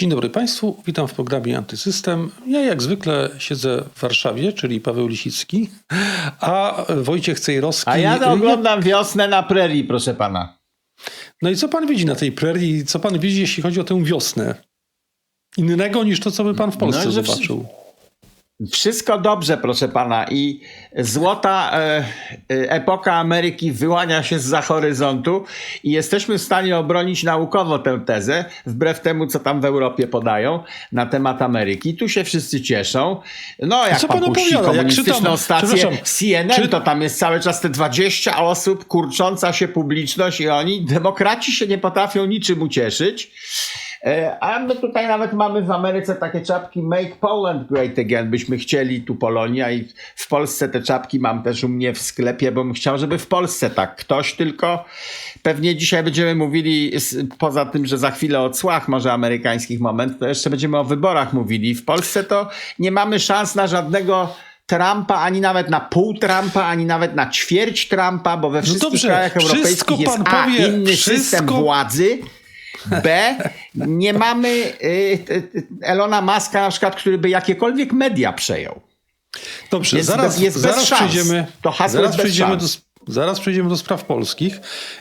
Dzień dobry Państwu, witam w programie Antysystem. Ja jak zwykle siedzę w Warszawie, czyli Paweł Lisicki, a Wojciech Cejrowski... A ja oglądam wiosnę na prerii, proszę pana. No i co pan widzi na tej prerii? Co pan widzi, jeśli chodzi o tę wiosnę? Innego niż to, co by pan w Polsce No, zobaczył. Wszystko dobrze, proszę pana. I złota e, e, epoka Ameryki wyłania się za horyzontu i jesteśmy w stanie obronić naukowo tę tezę, wbrew temu, co tam w Europie podają na temat Ameryki. Tu się wszyscy cieszą. No, jak co pan, puści opowiada? Jak komunistyczną stację CNN, czy- to tam jest cały czas te 20 osób, kurcząca się publiczność i oni, demokraci się nie potrafią niczym ucieszyć. E, A my tutaj nawet mamy w Ameryce takie czapki Make Poland Great Again, byśmy chcieli tu Polonia i w Polsce te czapki mam też u mnie w sklepie, bo bym chciał, żeby w Polsce tak ktoś tylko. Pewnie dzisiaj będziemy mówili, poza tym, że za chwilę o cłach może amerykańskich moment, to jeszcze będziemy o wyborach mówili. W Polsce to nie mamy szans na żadnego Trumpa, ani nawet na pół Trumpa, ani nawet na ćwierć Trumpa, bo we wszystkich No dobrze, krajach europejskich jest pan A, powie, inny wszystko- system władzy, B, nie mamy y, y, Elona Muska na przykład, który by jakiekolwiek media przejął. Dobrze, Jest zaraz, bez- jest bez zaraz szans. przejdziemy, To hasło zaraz przejdziemy do. Zaraz przejdziemy do spraw polskich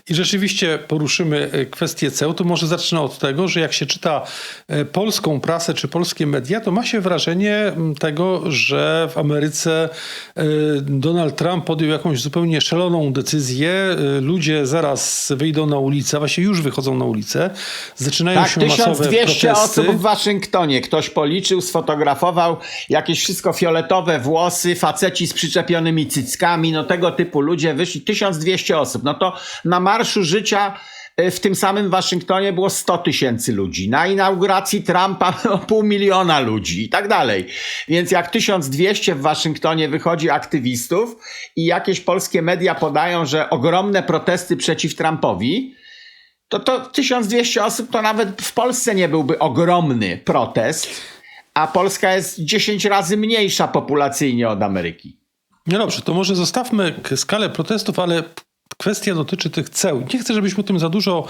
i rzeczywiście poruszymy e, kwestię ceł. To może zacznę od tego, że jak się czyta e, polską prasę czy polskie media, to ma się wrażenie m, tego, że w Ameryce e, Donald Trump podjął jakąś zupełnie szaloną decyzję. Ludzie zaraz wyjdą na ulicę, właściwie już wychodzą na ulicę. Zaczynają Tak, się masowe 1200 protesty. osób w Waszyngtonie. Ktoś policzył, sfotografował jakieś wszystko fioletowe włosy, faceci z przyczepionymi cyckami, no tego typu ludzie wyszli. 1200 osób. No to na Marszu Życia y, w tym samym Waszyngtonie było 100 tysięcy ludzi. Na inauguracji Trumpa pół miliona ludzi i tak dalej. Więc jak 1200 w Waszyngtonie wychodzi aktywistów i jakieś polskie media podają, że ogromne protesty przeciw Trumpowi, to, to 1200 osób to nawet w Polsce nie byłby ogromny protest, a Polska jest 10 razy mniejsza populacyjnie od Ameryki. No dobrze, to może zostawmy skalę protestów, ale kwestia dotyczy tych ceł. Nie chcę, żebyśmy o tym za dużo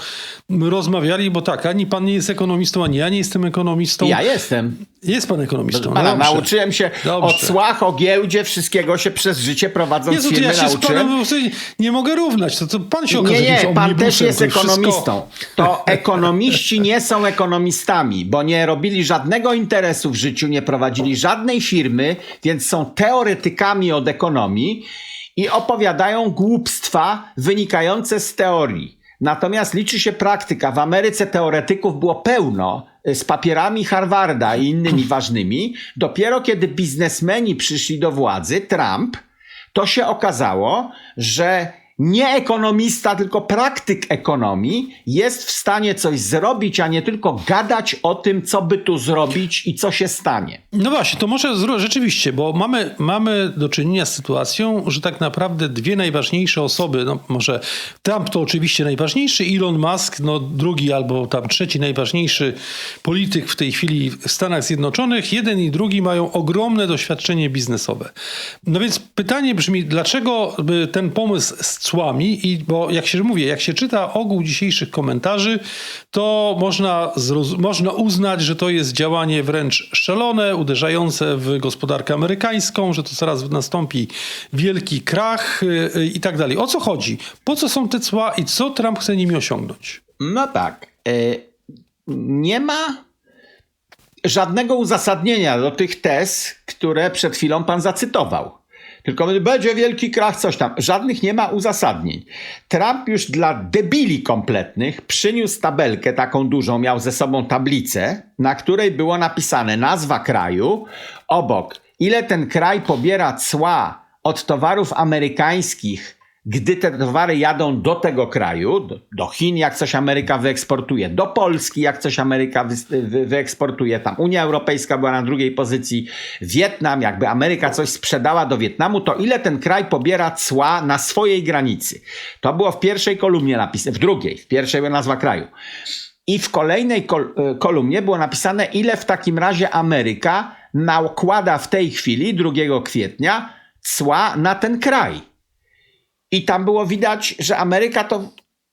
rozmawiali, bo tak, ani pan nie jest ekonomistą, ani ja nie jestem ekonomistą. Ja jestem. Jest pan ekonomistą. Pana, dobrze. nauczyłem się Dobrze. o cłach, o giełdzie, wszystkiego się przez życie prowadząc Jezu, firmy ja się nauczyłem. panem nie mogę równać. To, to pan się okaże Nie, nie, pan też jest to wszystko- ekonomistą. To ekonomiści nie są ekonomistami, bo nie robili żadnego interesu w życiu, nie prowadzili żadnej firmy, więc są teoretykami od ekonomii i opowiadają głupstwa wynikające z teorii. Natomiast liczy się praktyka. W Ameryce teoretyków było pełno y, z papierami Harvarda i innymi ważnymi. Dopiero kiedy biznesmeni przyszli do władzy, Trump, to się okazało, że nie ekonomista, tylko praktyk ekonomii jest w stanie coś zrobić, a nie tylko gadać o tym, co by tu zrobić i co się stanie. No właśnie, to może rzeczywiście, bo mamy, mamy do czynienia z sytuacją, że tak naprawdę dwie najważniejsze osoby, no może Trump to oczywiście najważniejszy, Elon Musk, no drugi albo tam trzeci najważniejszy polityk w tej chwili w Stanach Zjednoczonych, jeden i drugi mają ogromne doświadczenie biznesowe. No więc pytanie brzmi, dlaczego ten pomysł z cłami, i bo jak się mówi, jak się czyta ogół dzisiejszych komentarzy, to można, można uznać, że to jest działanie wręcz szalone, uderzające w gospodarkę amerykańską, że to zaraz nastąpi wielki krach y, y, i tak dalej. O co chodzi? Po co są te cła i co Trump chce nimi osiągnąć? No tak. y, Nie ma żadnego uzasadnienia do tych tez, które przed chwilą pan zacytował. Tylko będzie wielki krach, coś tam. Żadnych nie ma uzasadnień. Trump już dla debili kompletnych przyniósł tabelkę taką dużą, miał ze sobą tablicę, na której było napisane nazwa kraju, obok ile ten kraj pobiera cła od towarów amerykańskich gdy te towary jadą do tego kraju, do, Chin, jak coś Ameryka wyeksportuje, do Polski, jak coś Ameryka wy, wy, wyeksportuje, tam Unia Europejska była na drugiej pozycji, Wietnam, jakby Ameryka coś sprzedała do Wietnamu, to ile ten kraj pobiera cła na swojej granicy? To było w pierwszej kolumnie napisane, w drugiej, w pierwszej była nazwa kraju. I w kolejnej kol e, kolumnie było napisane, ile w takim razie Ameryka nakłada w tej chwili, 2 kwietnia, cła na ten kraj. I tam było widać, że Ameryka to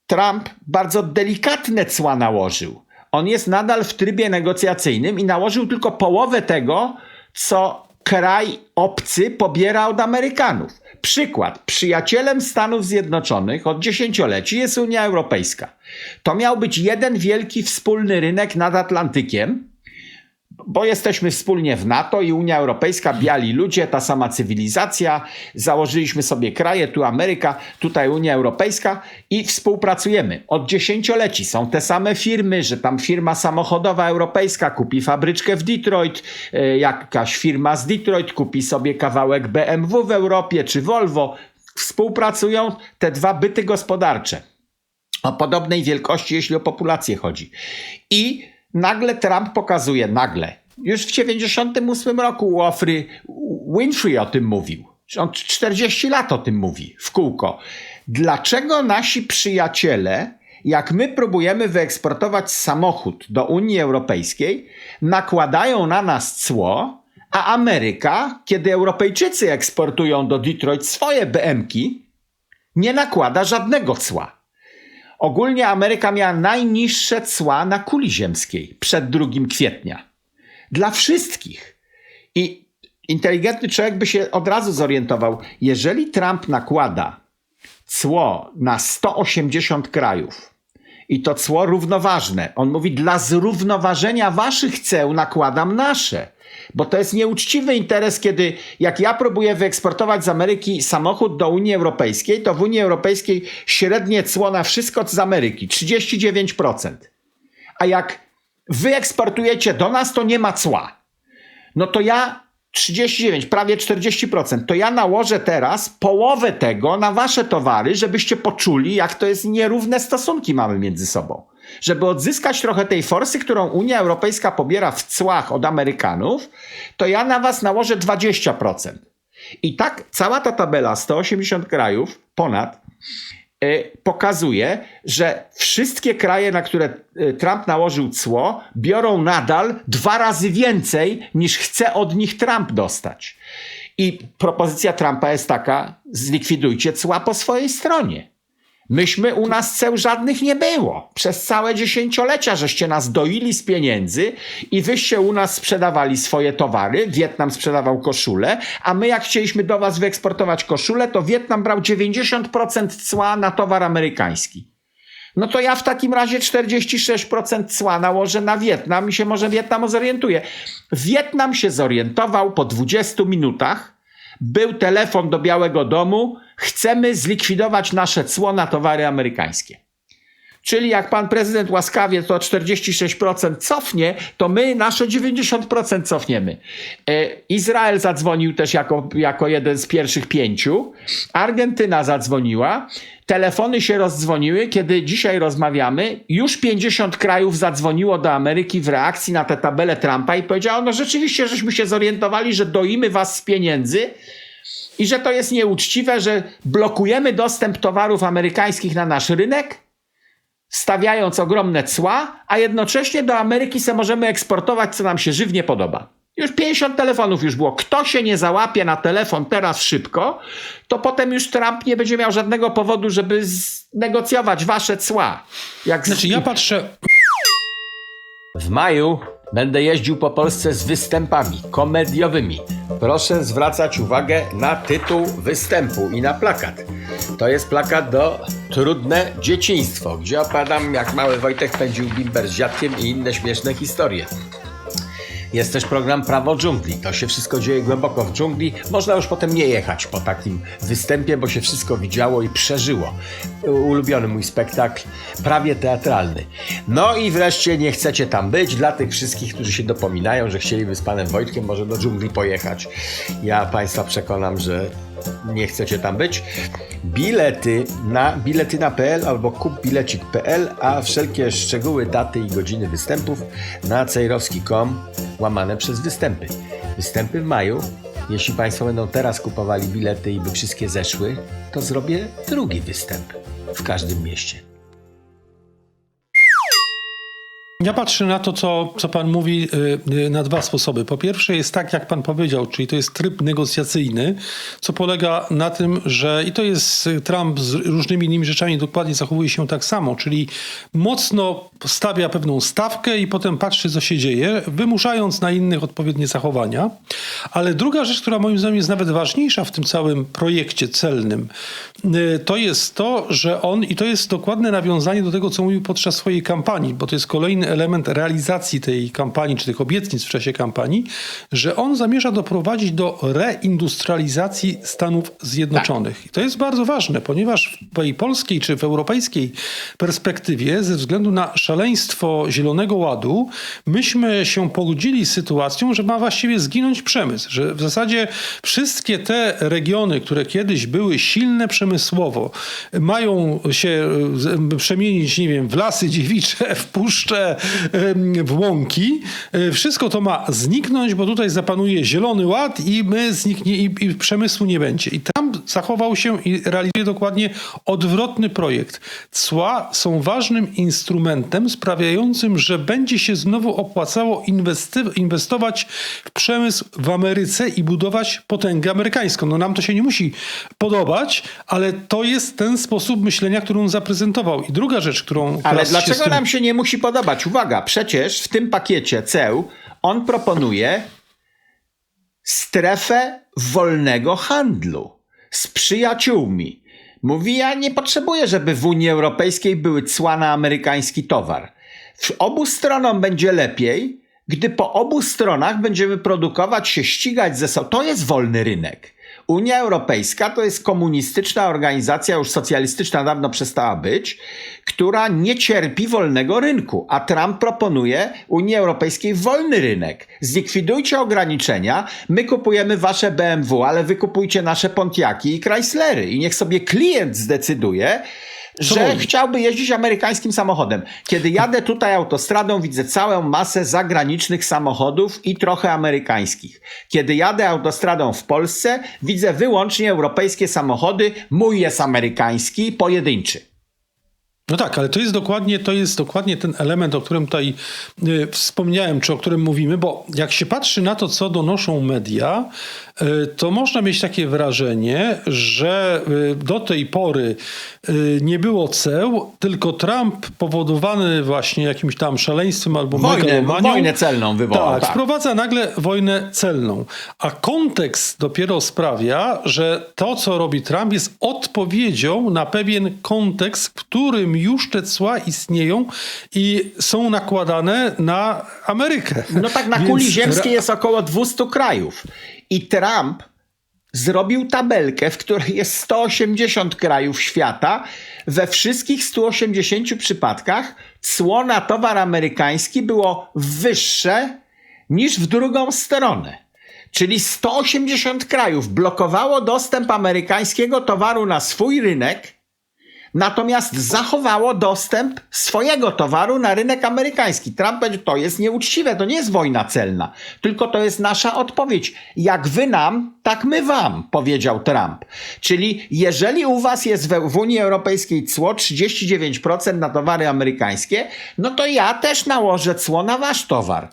Trump bardzo delikatne cła nałożył. On jest nadal w trybie negocjacyjnym i nałożył tylko połowę tego, co kraj obcy pobiera od Amerykanów. Przykład. Przyjacielem Stanów Zjednoczonych od dziesięcioleci jest Unia Europejska. To miał być jeden wielki wspólny rynek nad Atlantykiem, bo jesteśmy wspólnie w NATO i Unia Europejska, biali ludzie, ta sama cywilizacja, założyliśmy sobie kraje, tu Ameryka, tutaj Unia Europejska i współpracujemy. Od dziesięcioleci są te same firmy, że tam firma samochodowa europejska kupi fabryczkę w Detroit, e, jakaś firma z Detroit kupi sobie kawałek BMW w Europie czy Volvo. Współpracują te dwa byty gospodarcze o podobnej wielkości, jeśli o populację chodzi. I nagle Trump pokazuje, nagle, już w 98 roku Ofry Winfrey o tym mówił. On 40 lat o tym mówi w kółko. Dlaczego nasi przyjaciele, jak my próbujemy wyeksportować samochód do Unii Europejskiej, nakładają na nas cło, a Ameryka, kiedy Europejczycy eksportują do Detroit swoje BMki, nie nakłada żadnego cła. Ogólnie Ameryka miała najniższe cła na kuli ziemskiej przed 2 kwietnia. Dla wszystkich. I inteligentny człowiek by się od razu zorientował, jeżeli Trump nakłada cło na 180 krajów i to cło równoważne, on mówi, dla zrównoważenia waszych ceł nakładam nasze. Bo to jest nieuczciwy interes, kiedy jak ja próbuję wyeksportować z Ameryki samochód do Unii Europejskiej, to w Unii Europejskiej średnie cło na wszystko z Ameryki 39%. A jak wy eksportujecie do nas, to nie ma cła. No to ja 39, prawie 40%, to ja nałożę teraz połowę tego na wasze towary, żebyście poczuli, jak to jest nierówne stosunki mamy między sobą. Żeby odzyskać trochę tej forsy, którą Unia Europejska pobiera w cłach od Amerykanów, to ja na was nałożę 20%. I tak cała ta tabela, 180 krajów, ponad, y, pokazuje, że wszystkie kraje, na które y, Trump nałożył cło, biorą nadal dwa razy więcej niż chce od nich Trump dostać. I propozycja Trumpa jest taka: zlikwidujcie cła po swojej stronie. Myśmy u nas ceł żadnych nie było. Przez całe dziesięciolecia żeście nas doili z pieniędzy i wyście u nas sprzedawali swoje towary. Wietnam sprzedawał koszule, a my jak chcieliśmy do was wyeksportować koszule, to Wietnam brał 90% cła na towar amerykański. No to ja w takim razie 46% cła nałożę na Wietnam i się może Wietnam zorientuje. Wietnam się zorientował po 20 minutach. Był telefon do Białego Domu. Chcemy zlikwidować nasze cło na towary amerykańskie. Czyli jak pan prezydent łaskawie to 46% cofnie, to my nasze 90% cofniemy. E, Izrael zadzwonił też jako, jako jeden z pierwszych pięciu. Argentyna zadzwoniła. Telefony się rozdzwoniły. Kiedy dzisiaj rozmawiamy, już 50 krajów zadzwoniło do Ameryki w reakcji na tę tabelę Trumpa i powiedziało, no rzeczywiście, żeśmy się zorientowali, że doimy was z pieniędzy i że to jest nieuczciwe, że blokujemy dostęp towarów amerykańskich na nasz rynek, stawiając ogromne cła, a jednocześnie do Ameryki se możemy eksportować, co nam się żywnie podoba. Już 50 telefonów już było. Kto się nie załapie na telefon teraz szybko, to potem już Trump nie będzie miał żadnego powodu, żeby negocjować wasze cła. Jak z- Znaczy ja patrzę, w maju będę jeździł po Polsce z występami komediowymi. Proszę zwracać uwagę na tytuł występu i na plakat. To jest plakat do Trudne Dzieciństwo, gdzie opadam jak mały Wojtek pędził bimber z dziadkiem i inne śmieszne historie. Jest też program Prawo dżungli. To się wszystko dzieje głęboko w dżungli. Można już potem nie jechać po takim występie, bo się wszystko widziało i przeżyło. Ulubiony mój spektakl, prawie teatralny. No i wreszcie nie chcecie tam być. Dla tych wszystkich, którzy się dopominają, że chcieliby z panem Wojtkiem może do dżungli pojechać. Ja państwa przekonam, że nie chcecie tam być. Bilety na biletyna.pl albo kupbilecik.pl, a wszelkie szczegóły, daty i godziny występów na cejrowski.com łamane przez występy. Występy w maju. Jeśli Państwo będą teraz kupowali bilety i by wszystkie zeszły, to zrobię drugi występ w każdym mieście. Ja patrzę na to, co, co pan mówi, y, y, na dwa sposoby. Po pierwsze jest tak, jak pan powiedział, czyli to jest tryb negocjacyjny, co polega na tym, że i to jest y, Trump z różnymi innymi rzeczami dokładnie zachowuje się tak samo, czyli mocno stawia pewną stawkę i potem patrzy, co się dzieje, wymuszając na innych odpowiednie zachowania. Ale druga rzecz, która moim zdaniem jest nawet ważniejsza w tym całym projekcie celnym, to jest to, że on, i to jest dokładne nawiązanie do tego, co mówił podczas swojej kampanii, bo to jest kolejny element realizacji tej kampanii, czy tych obietnic w czasie kampanii, że on zamierza doprowadzić do reindustrializacji Stanów Zjednoczonych. I to jest bardzo ważne, ponieważ w tej polskiej czy w europejskiej perspektywie, ze względu na szaleństwo Zielonego Ładu, myśmy się pogodzili z sytuacją, że ma właściwie zginąć przemysł, że w zasadzie wszystkie te regiony, które kiedyś były silne przemysłowo, mają się e, przemienić, nie wiem, w lasy dziewicze, w puszcze, w łąki. E, Wszystko to ma zniknąć, bo tutaj zapanuje zielony ład i my zniknie i, i przemysłu nie będzie. I Trump zachował się i realizuje dokładnie odwrotny projekt. Cła są ważnym instrumentem sprawiającym, że będzie się znowu opłacało inwestować w przemysł w Ameryce i budować potęgę amerykańską. No nam to się nie musi podobać, ale to jest ten sposób myślenia, który on zaprezentował. I druga rzecz, którą... Ale dlaczego tym- nam się nie musi podobać? Uwaga, przecież w tym pakiecie ceł on proponuje strefę wolnego handlu z przyjaciółmi. Mówi, ja nie potrzebuję, żeby w Unii Europejskiej były cła na amerykański towar. W obu stronom będzie lepiej, gdy po obu stronach będziemy produkować się, ścigać ze sobą. To jest wolny rynek. Unia Europejska to jest komunistyczna organizacja, już socjalistyczna dawno przestała być, która nie cierpi wolnego rynku. A Trump proponuje Unii Europejskiej wolny rynek. Zlikwidujcie ograniczenia, my kupujemy wasze BMW, ale wy kupujcie nasze Pontiaki i Chryslery. I niech sobie klient zdecyduje, że chciałby jeździć amerykańskim samochodem. Kiedy jadę tutaj autostradą, widzę całą masę zagranicznych samochodów i trochę amerykańskich. Kiedy jadę autostradą w Polsce, widzę wyłącznie europejskie samochody. Mój jest amerykański, pojedynczy. No tak, ale to jest dokładnie, to jest dokładnie ten element, o którym tutaj y, wspomniałem, czy o którym mówimy, bo jak się patrzy na to, co donoszą media, y, to można mieć takie wrażenie, że y, do tej pory y, nie było ceł, tylko Trump powodowany właśnie jakimś tam szaleństwem albo Wojnę, wojnę celną wywołał. tak, Tak, wprowadza nagle wojnę celną. A kontekst dopiero sprawia, że to, co robi Trump, jest odpowiedzią na pewien kontekst, którym już te cła istnieją i są nakładane na Amerykę. No tak, na Więc kuli ziemskiej jest około 200 krajów. I Trump zrobił tabelkę, w której jest 180 krajów świata. We wszystkich 180 przypadkach cło na towar amerykański było wyższe niż w drugą stronę. Czyli 180 krajów blokowało dostęp amerykańskiego towaru na swój rynek, natomiast zachowało dostęp swojego towaru na rynek amerykański. Trump to jest nieuczciwe, to nie jest wojna celna, tylko to jest nasza odpowiedź. Jak wy nam, tak my wam, powiedział Trump. Czyli jeżeli u was jest we, w Unii Europejskiej cło 39% na towary amerykańskie, no to ja też nałożę cło na wasz towar.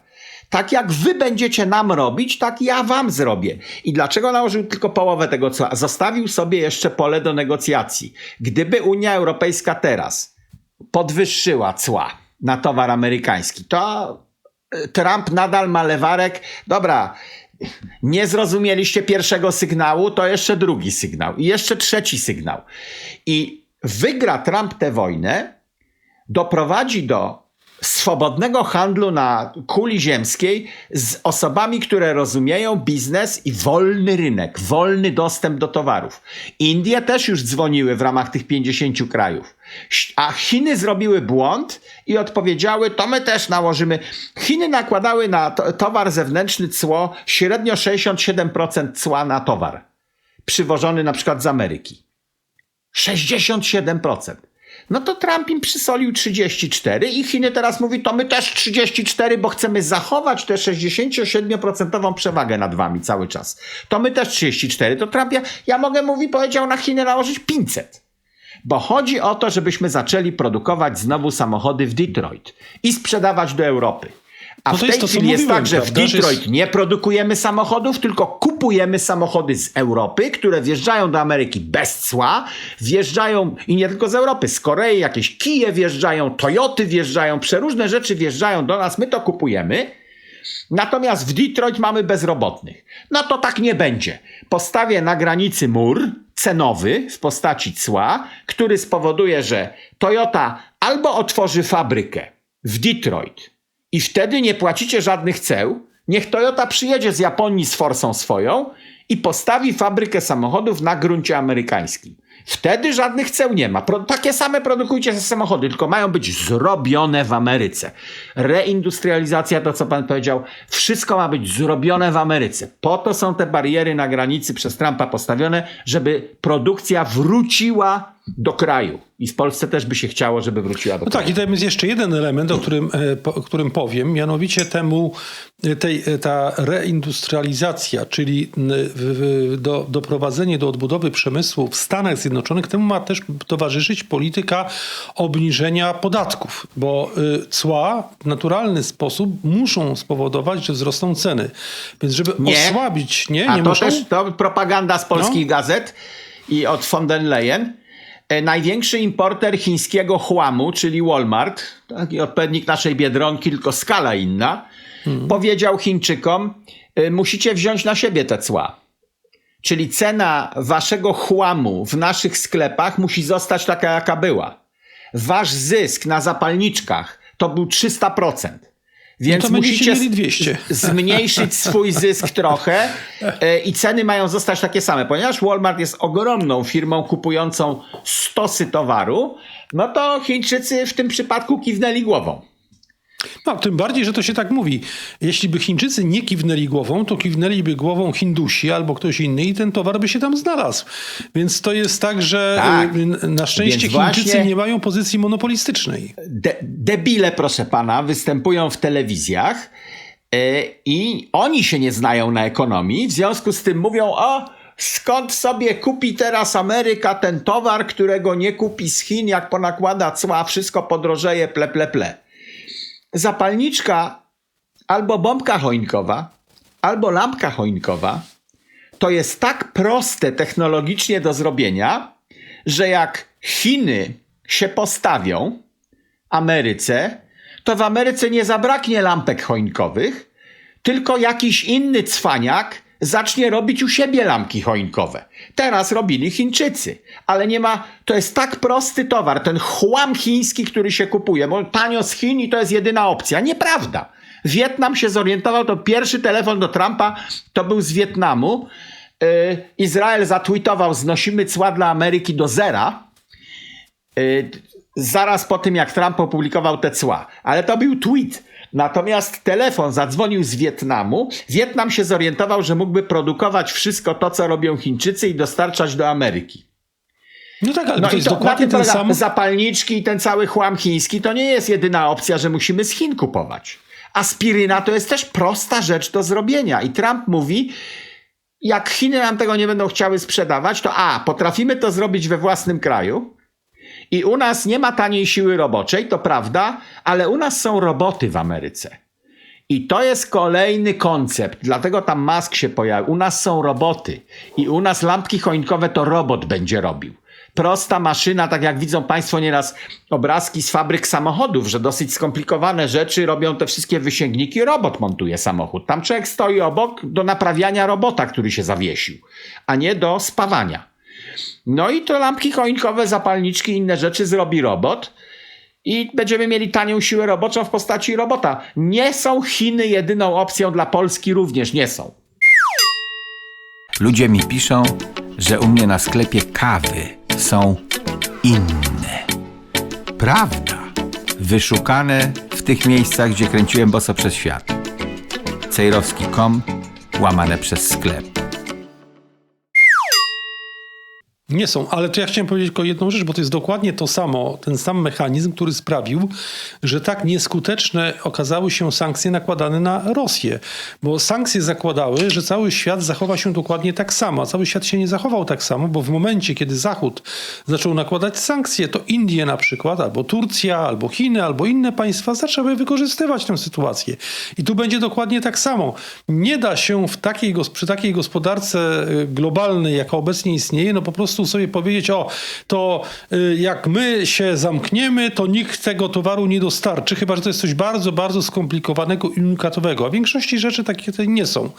Tak jak wy będziecie nam robić, tak ja wam zrobię. I dlaczego nałożył tylko połowę tego cła? Zostawił sobie jeszcze pole do negocjacji. Gdyby Unia Europejska teraz podwyższyła cła na towar amerykański, to y, Trump nadal ma lewarek. Dobra, nie zrozumieliście pierwszego sygnału, to jeszcze drugi sygnał i jeszcze trzeci sygnał. I wygra Trump tę wojnę, doprowadzi do swobodnego handlu na kuli ziemskiej z osobami, które rozumieją biznes i wolny rynek, wolny dostęp do towarów. Indie też już dzwoniły w ramach tych 50 krajów. A Chiny zrobiły błąd i odpowiedziały, to my też nałożymy. Chiny nakładały na to, towar zewnętrzny cło średnio 67% cła na towar przywożony na przykład z Ameryki. 67%. No to Trump im przysolił 34 i Chiny teraz mówi, to my też 34, bo chcemy zachować tę 67% przewagę nad wami cały czas. To my też 34. To Trump, ja, ja mogę, mówi, powiedział na Chiny nałożyć 500. Bo chodzi o to, żebyśmy zaczęli produkować znowu samochody w Detroit i sprzedawać do Europy. A No w tej to, chwili jest mówiłem, tak, że w prawda, Detroit jest- nie produkujemy samochodów, tylko kupujemy samochody z Europy, które wjeżdżają do Ameryki bez cła, wjeżdżają i nie tylko z Europy, z Korei jakieś kije wjeżdżają, Toyoty wjeżdżają, przeróżne rzeczy wjeżdżają do nas, my to kupujemy. Natomiast w Detroit mamy bezrobotnych. No to tak nie będzie. Postawię na granicy mur cenowy w postaci cła, który spowoduje, że Toyota albo otworzy fabrykę w Detroit i wtedy nie płacicie żadnych ceł. Niech Toyota przyjedzie z Japonii z forsą swoją i postawi fabrykę samochodów na gruncie amerykańskim. Wtedy żadnych ceł nie ma. Pro, takie same produkujcie samochody, tylko mają być zrobione w Ameryce. Reindustrializacja, to co pan powiedział, wszystko ma być zrobione w Ameryce. Po to są te bariery na granicy przez Trumpa postawione, żeby produkcja wróciła do kraju. I w Polsce też by się chciało, żeby wróciła do No kraju. tak, i tam jest jeszcze jeden element, o którym, e, o którym powiem, mianowicie temu e, tej, e, ta reindustrializacja, czyli do, doprowadzenie do odbudowy przemysłu w Stanach Zjednoczonych, temu ma też towarzyszyć polityka obniżenia podatków, bo cła w naturalny sposób muszą spowodować, że wzrosną ceny. Więc żeby Nie. osłabić, nie, A nie to muszą? też to propaganda z polskich No. gazet i od von der Leyen. E, Największy importer chińskiego chłamu, czyli Walmart, taki odpowiednik naszej Biedronki, tylko skala inna, Hmm. powiedział Chińczykom, e, musicie wziąć na siebie te cła. Czyli cena waszego chłamu w naszych sklepach musi zostać taka, jaka była. Wasz zysk na zapalniczkach to był 300%. Więc No musicie mieli 200. z- zmniejszyć swój zysk trochę e, i ceny mają zostać takie same. Ponieważ Walmart jest ogromną firmą kupującą stosy towaru, no to Chińczycy w tym przypadku kiwnęli głową. No, tym bardziej, że to się tak mówi. Jeśli by Chińczycy nie kiwnęli głową, to kiwnęliby głową Hindusi albo ktoś inny i ten towar by się tam znalazł. Więc to jest tak, że Tak. y, na szczęście Więc Chińczycy nie mają pozycji monopolistycznej. De debile, proszę pana, występują w telewizjach e, i oni się nie znają na ekonomii, w związku z tym mówią, o, skąd sobie kupi teraz Ameryka ten towar, którego nie kupi z Chin, jak ponakłada cła, wszystko podrożeje, ple, ple, ple. Zapalniczka albo bombka choinkowa, albo lampka choinkowa to jest tak proste technologicznie do zrobienia, że jak Chiny się postawią Ameryce, to w Ameryce nie zabraknie lampek choinkowych, tylko jakiś inny cwaniak zacznie robić u siebie lampki choinkowe. Teraz robili Chińczycy, ale nie ma, to jest tak prosty towar, ten chłam chiński, który się kupuje, bo tanio z Chin i to jest jedyna opcja. Nieprawda. Wietnam się zorientował, to pierwszy telefon do Trumpa to był z Wietnamu. Yy, Izrael zatweetował, znosimy cła dla Ameryki do zera. Yy, zaraz po tym, jak Trump opublikował te cła. Ale to był tweet. Natomiast telefon zadzwonił z Wietnamu. Wietnam się zorientował, że mógłby produkować wszystko to, co robią Chińczycy i dostarczać do Ameryki. No tak, ale No to jest to dokładnie ten sam... zapalniczki i ten cały chłam chiński to nie jest jedyna opcja, że musimy z Chin kupować. Aspiryna to jest też prosta rzecz do zrobienia. I Trump mówi, jak Chiny nam tego nie będą chciały sprzedawać, to a, potrafimy to zrobić we własnym kraju i u nas nie ma taniej siły roboczej, to prawda, ale u nas są roboty w Ameryce. I to jest kolejny koncept, dlatego tam Musk się pojawił. U nas są roboty i u nas lampki choinkowe to robot będzie robił. Prosta maszyna, tak jak widzą Państwo nieraz obrazki z fabryk samochodów, że dosyć skomplikowane rzeczy robią te wszystkie wysięgniki, robot montuje samochód. Tam człowiek stoi obok do naprawiania robota, który się zawiesił, a nie do spawania. No i to lampki choinkowe, zapalniczki, inne rzeczy zrobi robot i będziemy mieli tanią siłę roboczą w postaci robota. Nie są Chiny jedyną opcją dla Polski, również nie są. Ludzie mi piszą, że u mnie na sklepie kawy są inne. Prawda. Wyszukane w tych miejscach, gdzie kręciłem boso przez świat. Cejrowski.com łamane przez sklep. Nie są, ale to ja chciałem powiedzieć tylko jedną rzecz, bo to jest dokładnie to samo, ten sam mechanizm, który sprawił, że tak nieskuteczne okazały się sankcje nakładane na Rosję. Bo sankcje zakładały, że cały świat zachowa się dokładnie tak samo, a cały świat się nie zachował tak samo, bo w momencie, kiedy Zachód zaczął nakładać sankcje, to Indie na przykład, albo Turcja, albo Chiny, albo inne państwa zaczęły wykorzystywać tę sytuację. I tu będzie dokładnie tak samo. Nie da się w takiej, przy takiej gospodarce y, globalnej, jaka obecnie istnieje, no po prostu sobie powiedzieć, o, to y, jak my się zamkniemy, to nikt tego towaru nie dostarczy, chyba, że to jest coś bardzo, bardzo skomplikowanego i unikatowego. A w większości rzeczy takie te nie są.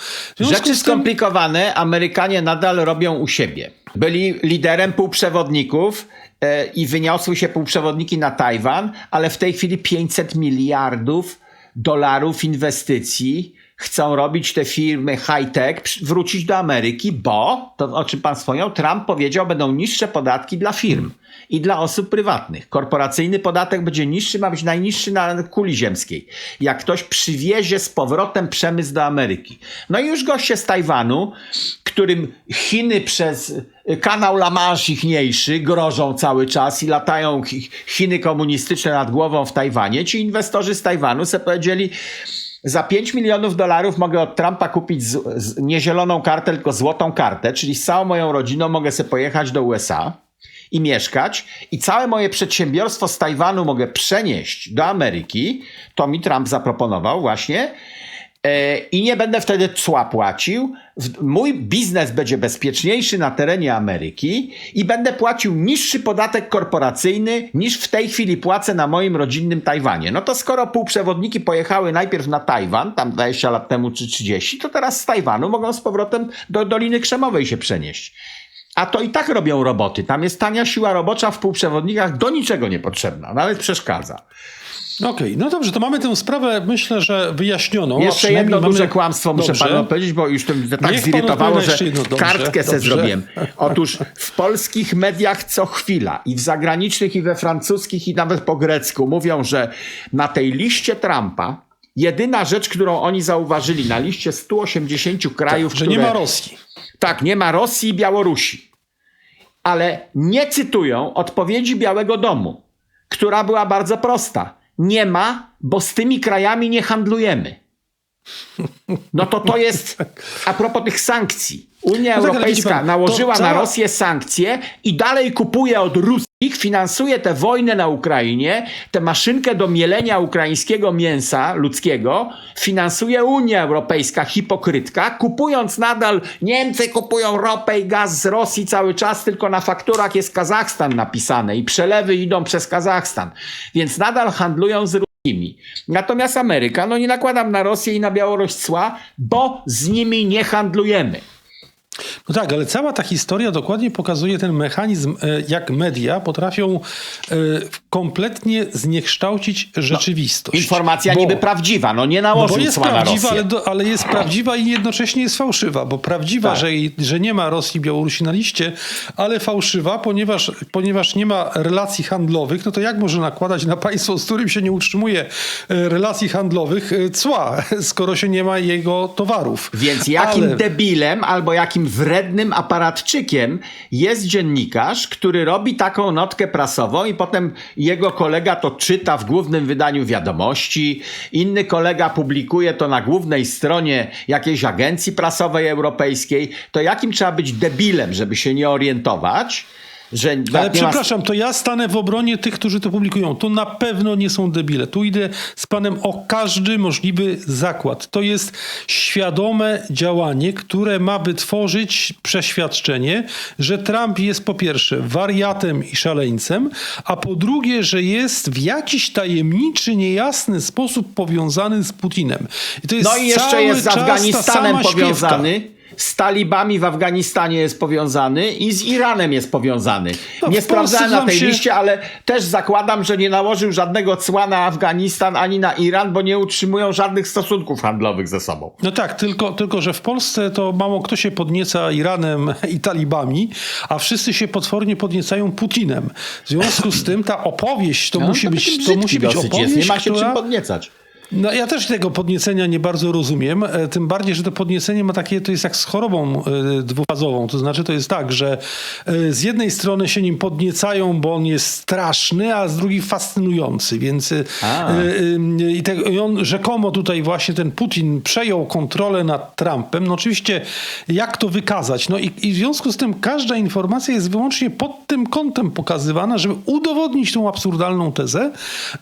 Rzeczy tym- skomplikowane Amerykanie nadal robią u siebie. Byli liderem półprzewodników e, i wyniosły się półprzewodniki na Tajwan, ale w tej chwili 500 miliardów dolarów inwestycji chcą robić te firmy high-tech, wrócić do Ameryki, bo, to o czym pan wspomniał, Trump powiedział, będą niższe podatki dla firm i dla osób prywatnych. Korporacyjny podatek będzie niższy, ma być najniższy na kuli ziemskiej. Jak ktoś przywiezie z powrotem przemysł do Ameryki. No i już goście z Tajwanu, którym Chiny przez kanał La Manche ichniejszy grożą cały czas i latają Chi- Chiny komunistyczne nad głową w Tajwanie, ci inwestorzy z Tajwanu sobie powiedzieli, za 5 milionów dolarów mogę od Trumpa kupić z, z, nie zieloną kartę, tylko złotą kartę, czyli z całą moją rodziną mogę sobie pojechać do USA i mieszkać i całe moje przedsiębiorstwo z Tajwanu mogę przenieść do Ameryki. To mi Trump zaproponował właśnie. E, I nie będę wtedy cła płacił. Mój biznes będzie bezpieczniejszy na terenie Ameryki i będę płacił niższy podatek korporacyjny niż w tej chwili płacę na moim rodzinnym Tajwanie. No to skoro półprzewodniki pojechały najpierw na Tajwan, tam 20 lat temu czy 30, to teraz z Tajwanu mogą z powrotem do Doliny Krzemowej się przenieść. A to i tak robią roboty. Tam jest tania siła robocza w półprzewodnikach, do niczego niepotrzebna, nawet przeszkadza. Okej, no dobrze, to mamy tę sprawę, myślę, że wyjaśnioną. Jeszcze jedno mamy- duże kłamstwo muszę Dobrze. panu powiedzieć, bo już to mnie tak Niech zirytowało, że jedno. Dobrze, kartkę se dobrze. zrobiłem. Otóż w polskich mediach co chwila i w zagranicznych i we francuskich i nawet po grecku mówią, że na tej liście Trumpa jedyna rzecz, którą oni zauważyli na liście 180 krajów, Że które... nie ma Rosji. Tak, nie ma Rosji i Białorusi. Ale nie cytują odpowiedzi Białego Domu, która była bardzo prosta. Nie ma, bo z tymi krajami nie handlujemy. No to to jest a propos tych sankcji. Unia No tak, Europejska pan, nałożyła na Rosję sankcje i dalej kupuje od ruskich, finansuje tę wojnę na Ukrainie, tę maszynkę do mielenia ukraińskiego mięsa ludzkiego, finansuje Unia Europejska, hipokrytka, kupując nadal, Niemcy kupują ropę i gaz z Rosji cały czas, tylko na fakturach jest Kazachstan napisane i przelewy idą przez Kazachstan. Więc nadal handlują z. Natomiast Ameryka, no nie nakładam na Rosję i na Białoruś cła, bo z nimi nie handlujemy. No tak, ale cała ta historia dokładnie pokazuje ten mechanizm, e, jak media potrafią e, kompletnie zniekształcić rzeczywistość. Informacja Bo- niby prawdziwa, no nie No nałożył bo jest prawdziwa, ale, do, ale jest prawdziwa i jednocześnie jest fałszywa, bo prawdziwa, Tak. że, że nie ma Rosji i Białorusi na liście, ale fałszywa, ponieważ, ponieważ nie ma relacji handlowych, no to jak może nakładać na państwo, z którym się nie utrzymuje e, relacji handlowych, cła, skoro się nie ma jego towarów. Więc jakim Ale- debilem albo jakim wrednym aparatczykiem jest dziennikarz, który robi taką notkę prasową i potem jego kolega to czyta w głównym wydaniu wiadomości, inny kolega publikuje to na głównej stronie jakiejś agencji prasowej europejskiej, to jakim trzeba być debilem, żeby się nie orientować, że Ale ma- przepraszam, to ja stanę w obronie tych, którzy to publikują. To na pewno nie są debile. Tu idę z panem o każdy możliwy zakład. To jest świadome działanie, które ma wytworzyć przeświadczenie, że Trump jest po pierwsze wariatem i szaleńcem, a po drugie, że jest w jakiś tajemniczy, niejasny sposób powiązany z Putinem. I to jest No i jeszcze jest z Afganistanem sama śpiewka. Z talibami w Afganistanie jest powiązany i z Iranem jest powiązany. No, nie sprawdzałem na tej się- liście, ale też zakładam, że nie nałożył żadnego cła na Afganistan ani na Iran, bo nie utrzymują żadnych stosunków handlowych ze sobą. No tak, tylko, tylko że w Polsce to mało kto się podnieca Iranem i talibami, a wszyscy się potwornie podniecają Putinem. W związku z tym ta opowieść to No, musi to być, to musi być opowieść, jest. Nie ma się która... czym podniecać. No ja też tego podniecenia nie bardzo rozumiem, e, tym bardziej, że to podniecenie ma takie, to jest jak z chorobą e, dwufazową, to znaczy to jest tak, że e, z jednej strony się nim podniecają, bo on jest straszny, a z drugiej fascynujący, więc i, te, i on rzekomo tutaj właśnie ten Putin przejął kontrolę nad Trumpem, no oczywiście jak to wykazać, no i, i w związku z tym każda informacja jest wyłącznie pod tym kątem pokazywana, żeby udowodnić tą absurdalną tezę,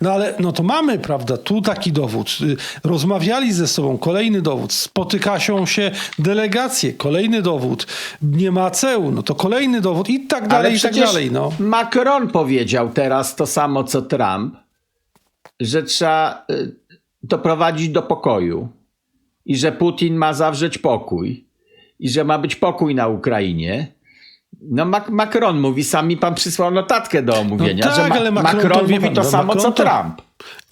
no ale no to mamy, prawda, tu taki dowód, Y, rozmawiali ze sobą, kolejny dowód, spotyka się delegacje, kolejny dowód, nie ma ceł, no to kolejny dowód i tak dalej, i tak dalej, no. Macron powiedział teraz to samo co Trump, że trzeba y, doprowadzić do pokoju i że Putin ma zawrzeć pokój i że ma być pokój na Ukrainie. No Mac- Macron mówi, sam mi pan przysłał notatkę do omówienia, No tak, że Ma- ale Macron Macron mówi pan, to no samo co Macron to- Trump.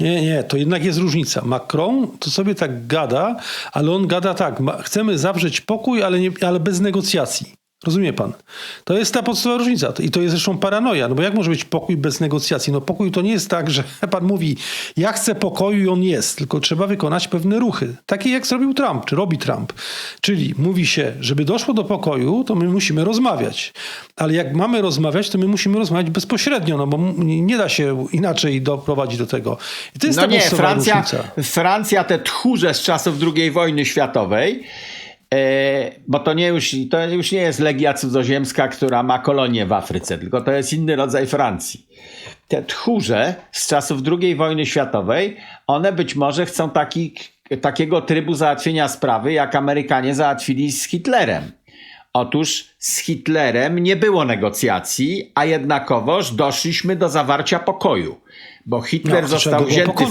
Nie, nie, to jednak jest różnica. Macron to sobie tak gada, ale on gada tak, chcemy zawrzeć pokój, ale, nie, ale bez negocjacji. Rozumie pan? To jest ta podstawowa różnica. I to jest zresztą paranoja, no bo jak może być pokój bez negocjacji? No pokój to nie jest tak, że pan mówi, ja chcę pokoju i on jest, tylko trzeba wykonać pewne ruchy. Takie jak zrobił Trump, czy robi Trump. Czyli mówi się, żeby doszło do pokoju, to my musimy rozmawiać. Ale jak mamy rozmawiać, to my musimy rozmawiać bezpośrednio, no bo nie da się inaczej doprowadzić do tego. I to jest No ta nie, podstawowa Francja, różnica. Francja te tchórze z czasów II wojny światowej, bo to, nie już, to już nie jest Legia Cudzoziemska, która ma kolonię w Afryce, tylko to jest inny rodzaj Francji. Te tchórze z czasów II wojny światowej, one być może chcą taki, takiego trybu załatwienia sprawy, jak Amerykanie załatwili z Hitlerem. Otóż z Hitlerem nie było negocjacji, a jednakowoż doszliśmy do zawarcia pokoju, bo Hitler No, został wzięty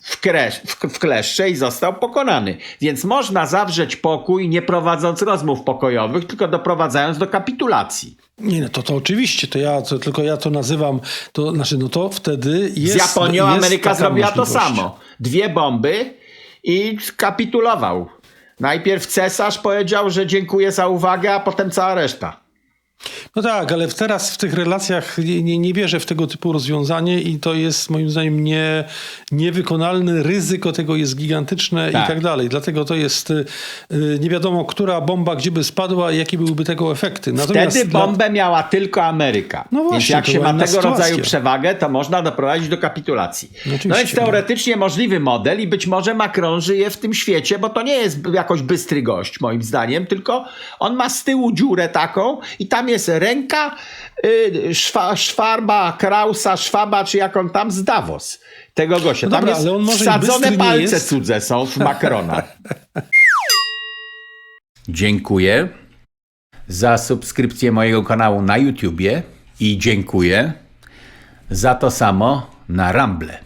w, kresz, w, w kleszcze i został pokonany. Więc można zawrzeć pokój nie prowadząc rozmów pokojowych, tylko doprowadzając do kapitulacji. Nie, no to, to oczywiście, to ja, to, tylko ja to nazywam, to znaczy, no to wtedy jest Z Japonią jest Ameryka zrobiła to samo. Dwie bomby i kapitulował. Najpierw cesarz powiedział, że dziękuję za uwagę, a potem cała reszta. No tak, ale teraz w tych relacjach nie, nie, nie wierzę w tego typu rozwiązanie i to jest moim zdaniem nie, niewykonalne. Ryzyko tego jest gigantyczne Tak. i tak dalej. Dlatego to jest y, y, nie wiadomo, która bomba gdzie by spadła i jakie byłyby tego efekty. Natomiast Wtedy dla- bombę miała tylko Ameryka. No więc właśnie, jak to się ma tego rodzaju przewagę, to można doprowadzić do kapitulacji. No No, więc teoretycznie możliwy model i być może Macron żyje w tym świecie, bo to nie jest jakoś bystry gość, moim zdaniem, tylko on ma z tyłu dziurę taką i tam jest ręka y, szwa, Szwarba, Krausa, Szwaba, czy jak on tam z Davos. Tego gościa. No tam dobra, jest ale on może i wsadzone palce jest. cudze są w Macrona. Dziękuję za subskrypcję mojego kanału na YouTubie i dziękuję za to samo na Rumble.